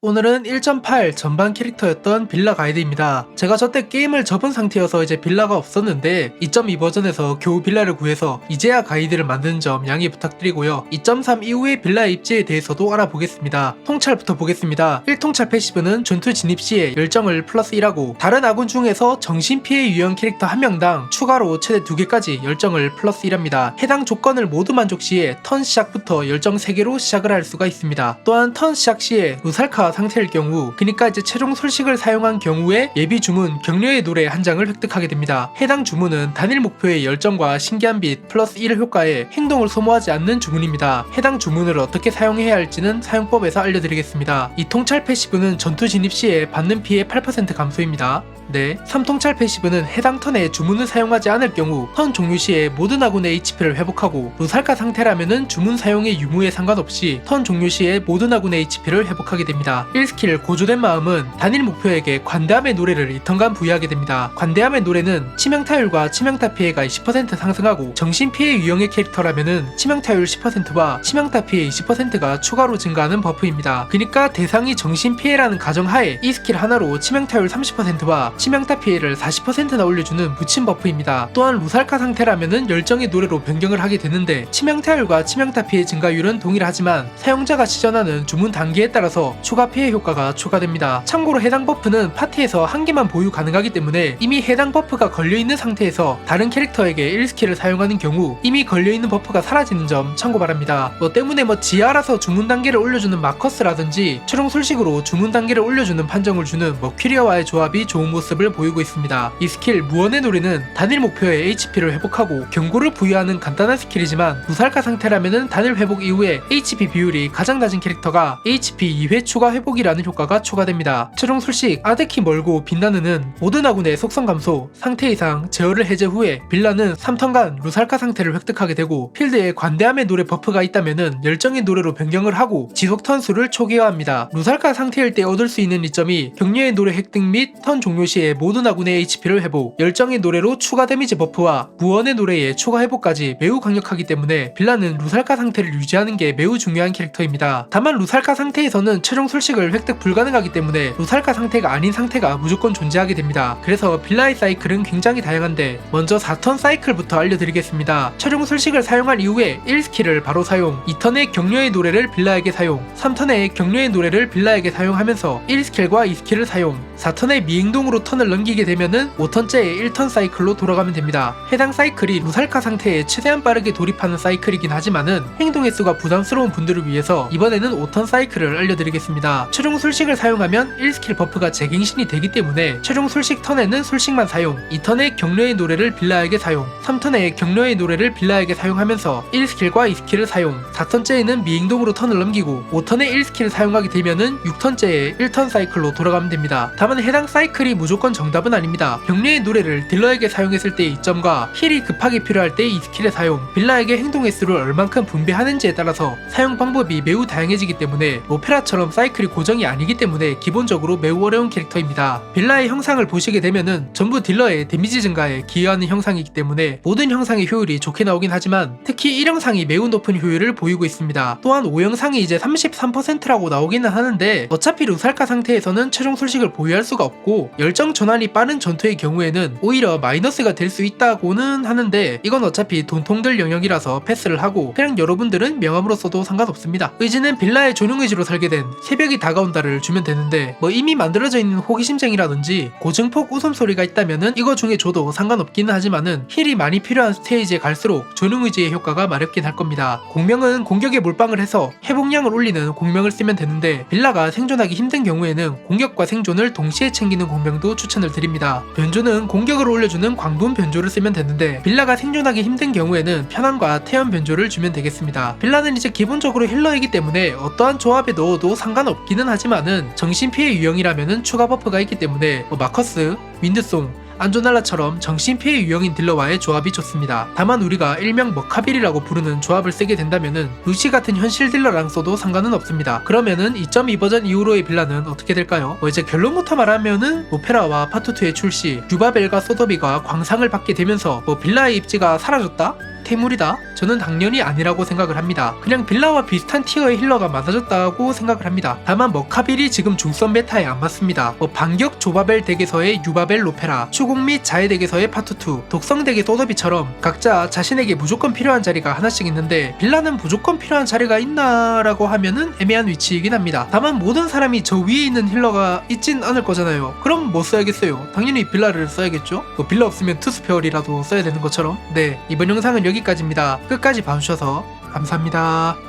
오늘은 1.8 전반 캐릭터였던 빌라 가이드입니다. 제가 저때 게임을 접은 상태여서 이제 빌라가 없었는데 2.2 버전에서 겨우 빌라를 구해서 이제야 가이드를 만드는 점 양해 부탁드리고요. 2.3 이후의 빌라의 입지에 대해서도 알아보겠습니다. 통찰부터 보겠습니다. 1통찰 패시브는 전투 진입 시에 열정을 플러스 1하고 다른 아군 중에서 정신피해 유형 캐릭터 한 명당 추가로 최대 2개까지 열정을 플러스 1합니다. 해당 조건을 모두 만족 시에 턴 시작부터 열정 3개로 시작을 할 수가 있습니다. 또한 턴 시작 시에 루살카 상태일 경우 그니까 이제 최종 솔식을 사용한 경우에 예비 주문 격려의 노래 한 장을 획득하게 됩니다. 해당 주문은 단일 목표의 열정과 신기한 빛 플러스 1 효과에 행동을 소모하지 않는 주문입니다. 해당 주문을 어떻게 사용해야 할지는 사용법에서 알려드리겠습니다. 이 통찰 패시브는 전투 진입 시에 받는 피해 8% 감소입니다. 네, 3통찰 패시브는 해당 턴에 주문을 사용하지 않을 경우 턴 종료 시에 모든 아군의 HP를 회복하고 루살카 상태라면은 주문 사용의 유무에 상관없이 턴 종료 시에 모든 아군의 HP를 회복하게 됩니다. 1스킬 고조된 마음은 단일 목표에게 관대함의 노래를 이턴간 부여하게 됩니다. 관대함의 노래는 치명타율과 치명타 피해가 20% 상승하고 정신 피해 유형의 캐릭터라면은 치명타율 10%와 치명타 피해 20%가 추가로 증가하는 버프입니다. 그니까 대상이 정신 피해라는 가정하에 이 스킬 하나로 치명타율 30%와 치명타 피해를 40%나 올려주는 묻힌 버프입니다. 또한 루살카 상태라면은 열정의 노래로 변경을 하게 되는데 치명타율과 치명타 피해 증가율은 동일하지만 사용자가 시전하는 주문 단계에 따라서 추가 피해 효과가 추가됩니다. 참고로 해당 버프는 파티에서 한 개만 보유 가능하기 때문에 이미 해당 버프가 걸려있는 상태에서 다른 캐릭터에게 1스킬을 사용하는 경우 이미 걸려있는 버프가 사라지는 점 참고 바랍니다. 뭐 때문에 뭐 지하라서 주문 단계를 올려주는 마커스라든지 최종 솔식으로 주문 단계를 올려주는 판정을 주는 머큐리어와의 조합이 좋은 모습을 보이고 있습니다. 이 스킬 무언의 노래는 단일 목표의 HP를 회복하고 경고를 부여하는 간단한 스킬이지만 무살카 상태라면은 단일 회복 이후에 HP 비율이 가장 낮은 캐릭터가 HP 2회 추가 회복 이라는 효과가 추가됩니다. 최종 솔식 아데키 멀고 빛나는은 모든 아군의 속성 감소, 상태 이상, 제어를 해제 후에 빌라는 3턴간 루살카 상태를 획득하게 되고 필드에 관대함의 노래 버프가 있다면은 열정의 노래로 변경을 하고 지속 턴수를 초기화합니다. 루살카 상태일 때 얻을 수 있는 이점이 격려의 노래 획득 및 턴 종료 시에 모든 아군의 HP를 회복, 열정의 노래로 추가 데미지 버프와 무언의 노래의 추가 회복까지 매우 강력하기 때문에 빌라는 루살카 상태를 유지하는 게 매우 중요한 캐릭터입니다. 다만 루살카 상태에서는 최종 술식 을 획득 불가능하기 때문에 루살카 상태가 아닌 상태가 무조건 존재하게 됩니다. 그래서 빌라의 사이클은 굉장히 다양한데 먼저 4턴 사이클부터 알려드리겠습니다. 최종 술식을 사용한 이후에 1스킬을 바로 사용, 2턴의 격려의 노래를 빌라에게 사용, 3턴의 격려의 노래를 빌라에게 사용하면서 1스킬과 2스킬을 사용, 4턴의 미행동으로 턴을 넘기게 되면은 5턴째의 1턴 사이클로 돌아가면 됩니다. 해당 사이클이 루살카 상태에 최대한 빠르게 돌입하는 사이클이긴 하지만은 행동 횟수가 부담스러운 분들을 위해서 이번에는 5턴 사이클을 알려드리겠습니다. 최종 술식을 사용하면 1스킬 버프가 재갱신이 되기 때문에 최종 술식 턴에는 술식만 사용, 2턴의 격려의 노래를 빌라에게 사용, 3턴의 격려의 노래를 빌라에게 사용하면서 1스킬과 2스킬을 사용, 4턴째에는 미행동으로 턴을 넘기고 5턴의 1스킬을 사용하게 되면은 6턴째의 1턴 사이클로 돌아가면 됩니다. 다만 해당 사이클이 무조건 정답은 아닙니다. 격려의 노래를 딜러에게 사용했을 때의 이점과 힐이 급하게 필요할 때의 이 스킬의 사용, 빌라에게 행동 횟수를 얼만큼 분배하는지에 따라서 사용 방법이 매우 다양해지기 때문에 오페라처럼 사이클이 고정이 아니기 때문에 기본적으로 매우 어려운 캐릭터입니다. 빌라의 형상을 보시게 되면은 전부 딜러의 데미지 증가에 기여하는 형상이기 때문에 모든 형상의 효율이 좋게 나오긴 하지만 특히 1형상이 매우 높은 효율을 보이고 있습니다. 또한 5형상이 이제 33%라고 나오기는 하는데 어차피 루살카 상태에서는 최종 술식을 보유할 수가 없고 열정 전환이 빠른 전투의 경우에는 오히려 마이너스가 될 수 있다고는 하는데 이건 어차피 돈통들 영역이라서 패스를 하고 그냥 여러분들은 명함으로 써도 상관없습니다. 의지는 빌라의 조능 의지로 설계된 새벽이 다가온다를 주면 되는데 뭐 이미 만들어져 있는 호기심쟁이라든지 고증폭 웃음소리가 있다면은 이거 중에 줘도 상관없기는 하지만은 힐이 많이 필요한 스테이지에 갈수록 조능 의지의 효과가 마렵긴 할 겁니다. 공명은 공격에 몰빵을 해서 회복량을 올리는 공명을 쓰면 되는데 빌라가 생존하기 힘든 경우에는 공격과 생존을 동 시에 챙기는 공명도 추천을 드립니다. 변조는 공격을 올려주는 광분 변조를 쓰면 되는데 빌라가 생존하기 힘든 경우에는 편안과 태연 변조를 주면 되겠습니다. 빌라는 이제 기본적으로 힐러이기 때문에 어떠한 조합에 넣어도 상관없기는 하지만은 정신피해 유형이라면은 추가 버프가 있기 때문에 뭐 마커스, 윈드송, 안조날라처럼 정신피해 유형인 딜러와의 조합이 좋습니다. 다만 우리가 일명 머카빌이라고 부르는 조합을 쓰게 된다면은 루시 같은 현실 딜러랑 써도 상관은 없습니다. 그러면은 2.2 버전 이후로의 빌라는 어떻게 될까요? 뭐 이제 결론부터 말하면은 오페라와 파트2의 출시, 유바벨과 소더비가 광상을 받게 되면서 뭐 빌라의 입지가 사라졌다? 극태물이다? 저는 당연히 아니라고 생각을 합니다. 그냥 빌라와 비슷한 티어의 힐러가 많아졌다고 생각을 합니다. 다만 머카빌이 지금 중선 메타에 안 맞습니다. 뭐 반격 조바벨 덱에서의 유바벨 로페라, 추궁 및 자해 덱에서의 파투투, 독성 덱의 소더비처럼 각자 자신에게 무조건 필요한 자리가 하나씩 있는데 빌라는 무조건 필요한 자리가 있나라고 하면은 애매한 위치이긴 합니다. 다만 모든 사람이 저 위에 있는 힐러가 있진 않을 거잖아요. 그럼 뭐 써야겠어요? 당연히 빌라를 써야겠죠? 뭐 빌라 없으면 투스페어리라도 써야 되는 것처럼. 네, 이번 영상은 여기까지입니다. 끝까지 봐주셔서 감사합니다.